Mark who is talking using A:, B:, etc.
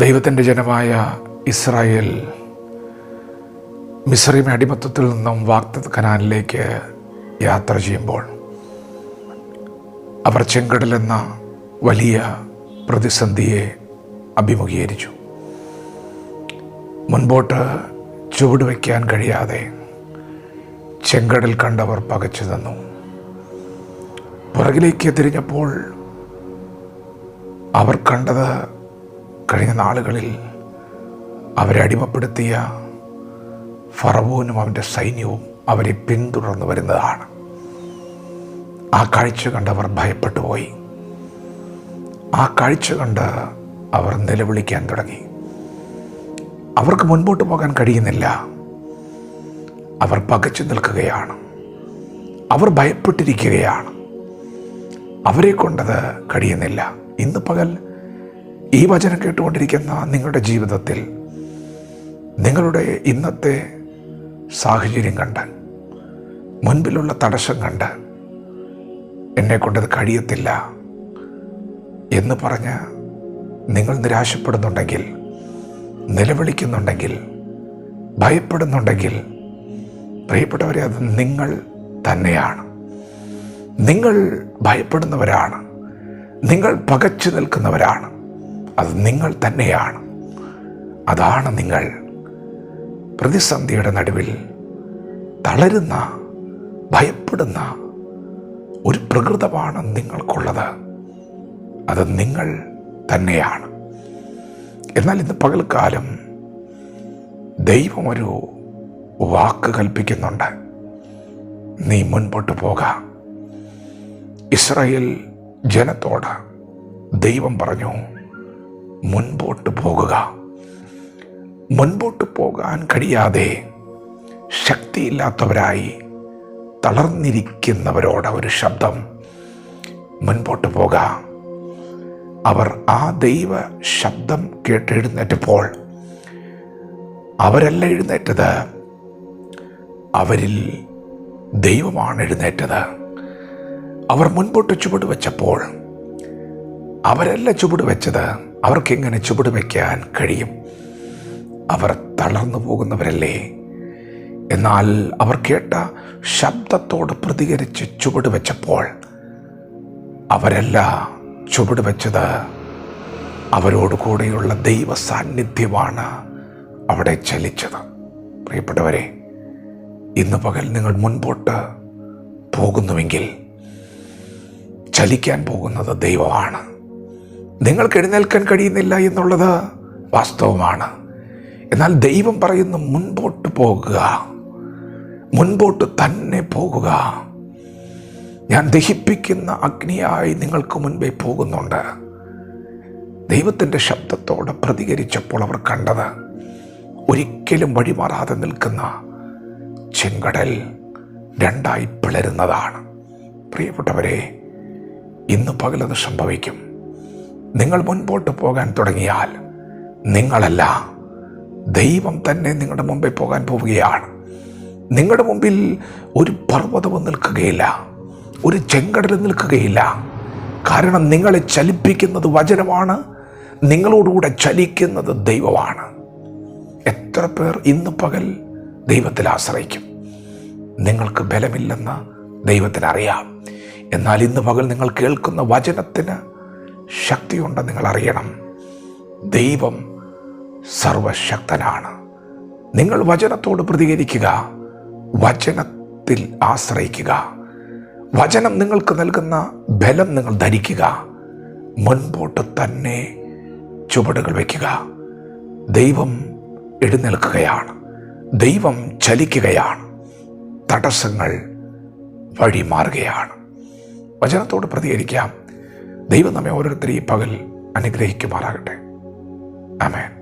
A: ദൈവത്തിന്റെ ജനമായ ഇസ്രായേൽ മിസ്രീം അടിമത്തത്തിൽ നിന്നും വാക്ത കനാലിലേക്ക് യാത്ര ചെയ്യുമ്പോൾ അവർ ചെങ്കടൽ എന്ന വലിയ പ്രതിസന്ധിയെ അഭിമുഖീകരിച്ചു. മുൻപോട്ട് ചുവട് വയ്ക്കാൻ കഴിയാതെ ചെങ്കടൽ കണ്ടവർ പകച്ചു നിന്നു. പുറകിലേക്ക് തിരിഞ്ഞപ്പോൾ അവർ കണ്ടത് കഴിഞ്ഞ നാളുകളിൽ അവരെ അടിമപ്പെടുത്തിയ ഫറവോനും അവന്റെ സൈന്യവും അവരെ പിന്തുടർന്നു വരുന്നതാണ്. ആ കാഴ്ച കണ്ട് അവർ ഭയപ്പെട്ടു പോയി. ആ കാഴ്ച കണ്ട് അവർ നിലവിളിക്കാൻ തുടങ്ങി. അവർക്ക് മുൻപോട്ട് പോകാൻ കഴിയുന്നില്ല. അവർ പകച്ചു നിൽക്കുകയാണ്. അവർ ഭയപ്പെട്ടിരിക്കുകയാണ്. അവരെ കൊണ്ടത് കഴിയുന്നില്ല. ഇന്ന് പകൽ ഈ വചനം കേട്ടുകൊണ്ടിരിക്കുന്ന നിങ്ങളുടെ ജീവിതത്തിൽ നിങ്ങളുടെ ഇന്നത്തെ സാഹചര്യം കണ്ട് മുൻപിലുള്ള തടസ്സം കണ്ട് എന്നെ കൊണ്ടത് കഴിയത്തില്ല എന്ന് പറഞ്ഞ് നിങ്ങൾ നിരാശപ്പെടുന്നുണ്ടെങ്കിൽ നിലവിളിക്കുന്നുണ്ടെങ്കിൽ ഭയപ്പെടുന്നുണ്ടെങ്കിൽ പ്രിയപ്പെട്ടവരെ അത് നിങ്ങൾ തന്നെയാണ്. നിങ്ങൾ ഭയപ്പെടുന്നവരാണ്. നിങ്ങൾ പകച്ചു നിൽക്കുന്നവരാണ്. അത് നിങ്ങൾ തന്നെയാണ്. അതാണ് നിങ്ങൾ. പ്രതിസന്ധിയുടെ നടുവിൽ തളരുന്ന ഭയപ്പെടുന്ന ഒരു പ്രകൃതമാണ് നിങ്ങൾക്കുള്ളത്. അത് നിങ്ങൾ തന്നെയാണ്. എന്നാൽ ഇന്ന് പകൽക്കാലം ദൈവം ഒരു വാക്ക് കൽപ്പിക്കുന്നുണ്ട്. നീ മുൻപോട്ട് പോക. ഇസ്രയേൽ ജനത്തോട് ദൈവം പറഞ്ഞു മുൻപോട്ട് പോകുക. മുൻപോട്ട് പോകാൻ കഴിയാതെ ശക്തിയില്ലാത്തവരായി തളർന്നിരിക്കുന്നവരോട് ഒരു ശബ്ദം. മുൻപോട്ട് പോക. അവർ ആ ദൈവ ശബ്ദം കേട്ട് എഴുന്നേറ്റപ്പോൾ അവരല്ല എഴുന്നേറ്റത്. അവരിൽ ദൈവമാണ് എഴുന്നേറ്റത്. അവർ മുൻപോട്ട് ചുവട് വെച്ചപ്പോൾ അവരല്ല ചുവട് വെച്ചത്. അവർക്കെങ്ങനെ ചുവട് വയ്ക്കാൻ കഴിയും? അവർ തളർന്നു പോകുന്നവരല്ലേ? എന്നാൽ അവർ കേട്ട ശബ്ദത്തോട് പ്രതികരിച്ച് ചുവട് വെച്ചപ്പോൾ അവരല്ല ചുവട് വെച്ചത് അവരോട് കൂടെയുള്ള ദൈവ സാന്നിധ്യമാണ് അവിടെ ചലിച്ചത്. പ്രിയപ്പെട്ടവരെ ഇന്ന് പകൽ നിങ്ങൾ മുൻപോട്ട് പോകുന്നുവെങ്കിൽ ചലിക്കാൻ പോകുന്നത് ദൈവമാണ്. നിങ്ങൾക്ക് എഴുന്നേൽക്കാൻ കഴിയുന്നില്ല എന്നുള്ളത് വാസ്തവമാണ്. എന്നാൽ ദൈവം പറയുന്നു മുൻപോട്ട് പോകുക. മുൻപോട്ട് തന്നെ പോകുക. ഞാൻ ദഹിപ്പിക്കുന്ന അഗ്നിയായി നിങ്ങൾക്ക് മുൻപേ പോകുന്നുണ്ട്. ദൈവത്തിന്റെ ശബ്ദത്തോട് പ്രതികരിച്ചപ്പോൾ അവർ കണ്ടത് ഒരിക്കലും വഴിമാറാതെ നിൽക്കുന്ന ചെങ്കടൽ രണ്ടായി പിളരുന്നതാണ്. പ്രിയപ്പെട്ടവരെ ഇന്ന് പകലത് സംഭവിക്കും. നിങ്ങൾ മുൻപോട്ട് പോകാൻ തുടങ്ങിയാൽ നിങ്ങളല്ല ദൈവം തന്നെ നിങ്ങളുടെ മുമ്പിൽ പോകാൻ പോവുകയാണ്. നിങ്ങളുടെ മുമ്പിൽ ഒരു പർവതവും നിൽക്കുകയില്ല ഒരു ചെങ്കടൽ നിൽക്കുകയില്ല. കാരണം നിങ്ങളെ ചലിപ്പിക്കുന്നത് വചനമാണ് നിങ്ങളോടുകൂടെ ചലിക്കുന്നത് ദൈവമാണ്. എത്ര പേർ ഇന്ന് പകൽ ദൈവത്തിൽ ആശ്രയിക്കും? നിങ്ങൾക്ക് ബലമില്ലെന്ന് ദൈവത്തിനറിയാം. എന്നാൽ ഇന്ന് പകൽ നിങ്ങൾ കേൾക്കുന്ന വചനത്തിന് ശക്തിയുണ്ടെന്ന് നിങ്ങൾ അറിയണം. ദൈവം സർവശക്തനാണ്. നിങ്ങൾ വചനത്തോട് പ്രതികരിക്കുക വചനത്തിൽ ആശ്രയിക്കുക. വചനം നിങ്ങൾക്ക് നൽകുന്ന ബലം നിങ്ങൾ ധരിക്കുക. മുൻപോട്ട് തന്നെ ചുവടുകൾ വയ്ക്കുക. ദൈവം എഴുന്നേൽക്കുകയാണ്. ദൈവം ചലിക്കുകയാണ്. തടസ്സങ്ങൾ വഴി മാറുകയാണ് വചനത്തോട് പ്രതികരിക്കാം. ദൈവം നമ്മെ ഓരോരുത്തരെയും പകൽ അനുഗ്രഹിക്കുമാറാകട്ടെ. ആമേൻ.